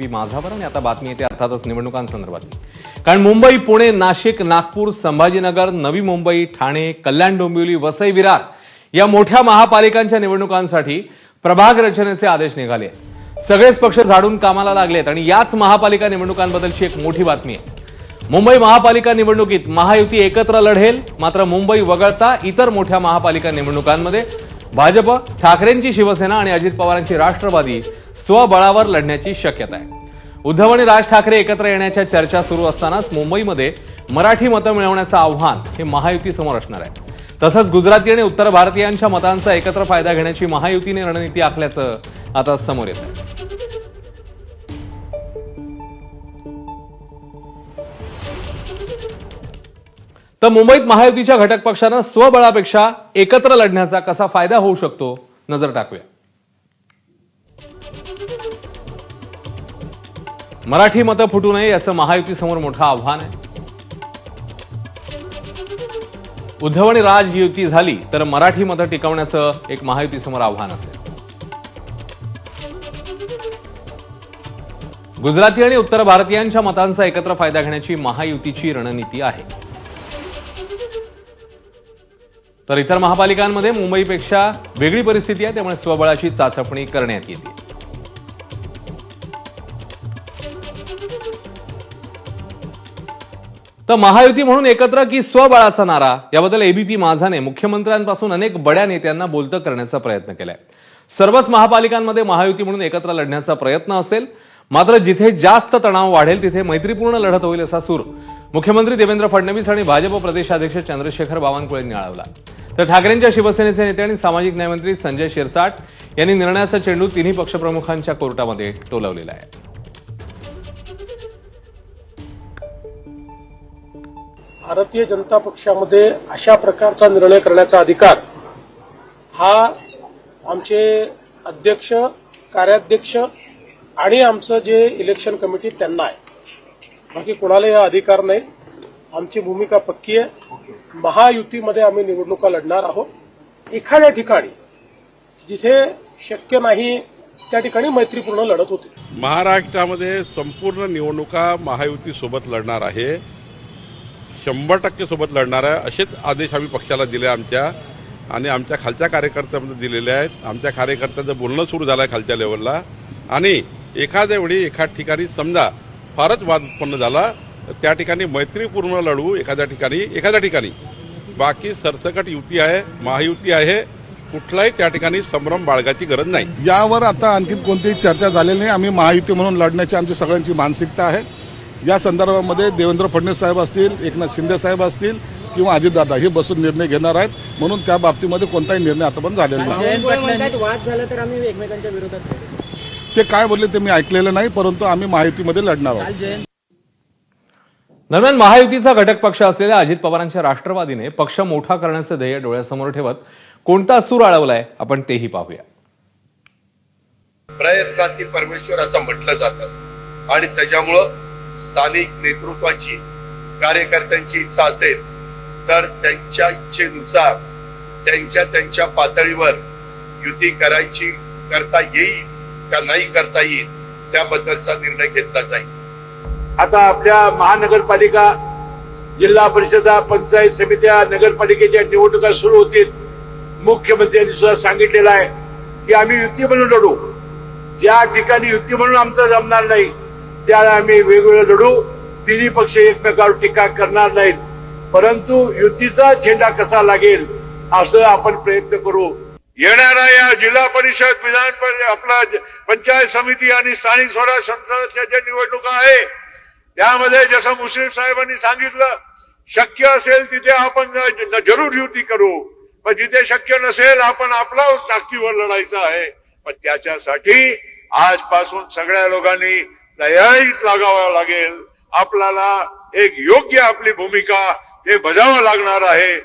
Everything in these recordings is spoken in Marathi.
माझावर आणि आता बातमी येते अर्थातच निवडणुकांसंदर्भात कारण मुंबई पुणे नाशिक नागपूर संभाजीनगर नवी मुंबई ठाणे कल्याण डोंबिवली वसई विरार या मोठ्या महापालिकांच्या निवडणुकांसाठी प्रभाग रचनेचे आदेश निघाले आहेत. सगळेच पक्ष झाडून कामाला लागलेत आणि याच महापालिका निवडणुकांबद्दलची एक मोठी बातमी आहे मुंबई महापालिका निवडणुकीत महायुती एकत्र लढेल मात्र मुंबई वगळता इतर मोठ्या महापालिका निवडणुकांमध्ये भाजप ठाकरेंची शिवसेना आणि अजित पवारांची राष्ट्रवादी स्वबळावर लढण्याची शक्यता आहे. उद्धव आणि राज ठाकरे एकत्र येण्याच्या चर्चा सुरू असतानाच मुंबईमध्ये मराठी मतं मिळवण्याचं आव्हान हे महायुतीसमोर असणार आहे. तसंच गुजराती आणि उत्तर भारतीयांच्या मतांचा एकत्र फायदा घेण्याची महायुतीने रणनीती आखल्याचं आता समोर येत आहे तर मुंबईत महायुतीच्या घटक पक्षानं स्वबळापेक्षा एकत्र लढण्याचा कसा फायदा होऊ शकतो नजर टाकूया. मराठी मतं फुटू नये याचं महायुतीसमोर मोठं आव्हान आहे. उद्धव आणि राज युती झाली तर मराठी मतं टिकवण्याचं एक महायुतीसमोर आव्हान असेल. गुजराती आणि उत्तर भारतीयांच्या मतांचा एकत्र फायदा घेण्याची महायुतीची रणनीती आहे. तर इतर महापालिकांमध्ये मुंबईपेक्षा वेगळी परिस्थिती आहे त्यामुळे स्वबळाची चाचपणी करण्यात येते. तर महायुती म्हणून एकत्र की स्वबळाचा नारा? याबद्दल एबीपी माझाने मुख्यमंत्र्यांपासून अनेक बड्या नेत्यांना बोलतं करण्याचा प्रयत्न केलाय. सर्वच महापालिकांमध्ये महायुती म्हणून एकत्र लढण्याचा प्रयत्न असेल. मात्र जिथे जास्त तणाव वाढेल तिथे मैत्रीपूर्ण लढत होईल असा सूर मुख्यमंत्री देवेंद्र फडणवीस आणि भाजप प्रदेशाध्यक्ष चंद्रशेखर बावनकुळेंनी आळवला. तर ठाकरेंच्या शिवसेनेचे नेते आणि सामाजिक न्यायमंत्री संजय शिरसाट यांनी निर्णयाचा चेंडू तिन्ही पक्षप्रमुखांच्या कोर्टामध्ये टोलवलेला आहे. भारतीय जनता पक्षामध्ये अशा प्रकारचा निर्णय करण्याचा अधिकार हा आमचे अध्यक्ष कार्याध्यक्ष आणि आमचं जे इलेक्शन कमिटी त्यांना आहे. बाकी कोणालाही हा अधिकार नाही. आमची भूमिका पक्की आहे. महायुतीमध्ये आम्ही निवडणुका लढणार आहोत. एखाद्या ठिकाणी जिथे शक्य नाही त्या ठिकाणी मैत्रीपूर्ण लढत होते. महाराष्ट्रामध्ये संपूर्ण निवडणुका महायुतीसोबत लढणार आहे. शंभर टक्के सोबत लढणार आहे. असेच आदेश आम्ही पक्षाला दिले आमच्या आणि आमच्या खालच्या कार्यकर्त्यांमध्ये दिलेले आहेत. आमच्या कार्यकर्त्यांचं बोलणं सुरू झालं आहे खालच्या लेवलला. आणि एखाद्या वेळी एखाद ठिकाणी समजा फारच वाद उत्पन्न झाला त्या ठिकाणी मैत्रीपूर्ण लढू एखाद्या ठिकाणी एखाद्या ठिकाणी. बाकी सरसकट युती आहे महायुती आहे कुठलाही त्या ठिकाणी संभ्रम बाळगाची गरज नाही. यावर आता आणखी कोणतीही चर्चा झालेली नाही. आम्ही महायुती म्हणून लढण्याची आमची सगळ्यांची मानसिकता आहे. या संदर्भामध्ये देवेंद्र फडणवीस साहेब असतील एकनाथ शिंदे साहेब असतील किंवा अजितदादा हे बसून निर्णय घेणार आहेत. म्हणून त्या बाबतीमध्ये कोणताही निर्णय आतापर्यंत झालेला नाही. बावनकुळे म्हणतात वाद झाला तर आम्ही एकमेकांच्या विरोधात करू. ते काय बोलले ते मी ऐकलेलं नाही परंतु आम्ही महायुतीमध्ये लढणार आहोत. दरम्यान महायुतीचा घटक पक्ष असलेल्या अजित पवारांच्या राष्ट्रवादीने पक्ष मोठा करण्याचं ध्येय डोळ्यासमोर ठेवत कोणता सूर अडवलाय आपण तेही पाहूया. प्रयत्नाती परमेश्वर असं म्हटलं जातं. आणि त्याच्यामुळं स्थानिक नेतृत्वाची कार्यकर्त्यांची इच्छा असेल तर त्यांच्या इच्छेनुसार त्यांच्या त्यांच्या पातळीवर युती करायची करता येईल का नाही करता येईल त्याबद्दलचा निर्णय घेतला जाईल. आता आपल्या महानगरपालिका जिल्हा परिषदा पंचायत समित्या नगरपालिकेच्या निवडणुका सुरू होतील. मुख्यमंत्र्यांनी सुद्धा सांगितलेलं आहे की आम्ही युती म्हणून लढू. ज्या ठिकाणी युती म्हणून आमचं जमणार नाही त्याला आम्ही वेगवेगळं लढू. तिन्ही पक्ष एकमेकावर टीका करणार नाहीत. परंतु युतीचा झेंडा कसा लागेल असं आपण प्रयत्न करू. येणाऱ्या या जिल्हा परिषद विधान आपला पंचायत समिती आणि स्थानिक स्वराज संस्थांच्या ज्या निवडणुका आहे त्यामध्ये जसं मुश्रीफ साहेबांनी सांगितलं शक्य असेल तिथे आपण जरूर युती करू. पण जिथे शक्य नसेल आपण आपला ताकदीवर लढायचं आहे. पण त्याच्यासाठी आजपासून सगळ्या लोकांनी तयारीत लागावं लागेल. आपल्याला एक योग्य आपली भूमिका हे बजावावं लागणार आहे.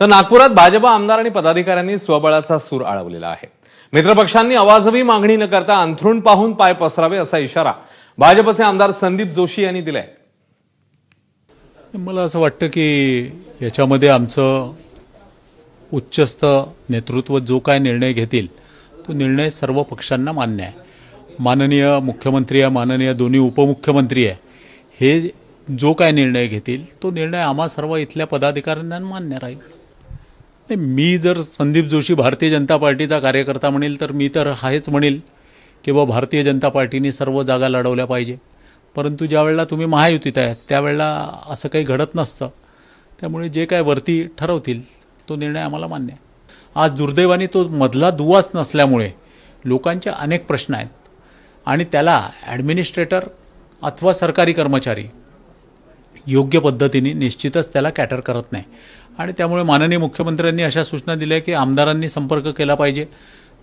तर नागपुरात भाजप आमदार आणि पदाधिकाऱ्यांनी स्वबळाचा सूर आळवलेला आहे. मित्रपक्षांनी आवाजवी मागणी न करता अंथरूण पाहून पाय पसरावे असा इशारा भाजपचे आमदार संदीप जोशी यांनी दिलाय. मला असं वाटतं की याच्यामध्ये आमचं उच्चस्थ नेतृत्व जो काय निर्णय घेतील तो निर्णय सर्व पक्षांना मान्य आहे. माननीय मुख्यमंत्री आहे माननीय दोन्ही उपमुख्यमंत्री आहे हे जो काय निर्णय घेतील तो निर्णय आम्हा सर्व इथल्या पदाधिकाऱ्यांना मान्य राहील. नाही मी जर संदीप जोशी भारतीय जनता पार्टीचा कार्यकर्ता म्हणेल तर मी तर हेच म्हणेल की बा भारतीय जनता पार्टीने सर्व जागा लढवल्या पाहिजे. परंतु ज्या वेळेला तुम्ही महायुतीत आहे त्यावेळेला असं काही घडत नसतं. त्यामुळे जे काय वरती ठरवतील तो निर्णय आम्हाला मान्य आहे. आज दुर्दैवाने तो मधला दुवाच नसल्यामुळे लोकांचे अनेक प्रश्न आहेत. आणि त्याला ॲडमिनिस्ट्रेटर अथवा सरकारी कर्मचारी योग्य पद्धतीने निश्चितच त्याला कॅटर करत नाही. आणि त्यामुळे माननीय मुख्यमंत्र्यांनी अशा सूचना दिल्या की आमदारांनी संपर्क केला पाहिजे.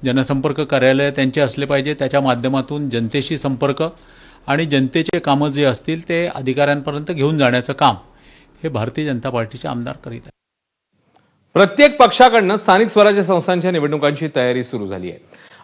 जनसंपर्क कार्यालय त्यांचे असले पाहिजे. त्याच्या माध्यमातून जनतेशी संपर्क आणि जनतेचे कामं जे असतील ते अधिकाऱ्यांपर्यंत घेऊन जाण्याचं काम हे भारतीय जनता पार्टीचे आमदार करीत आहेत. प्रत्येक पक्षाकडनं स्थानिक स्वराज्य संस्थांच्या निवडणुकांची तयारी सुरू झाली आहे.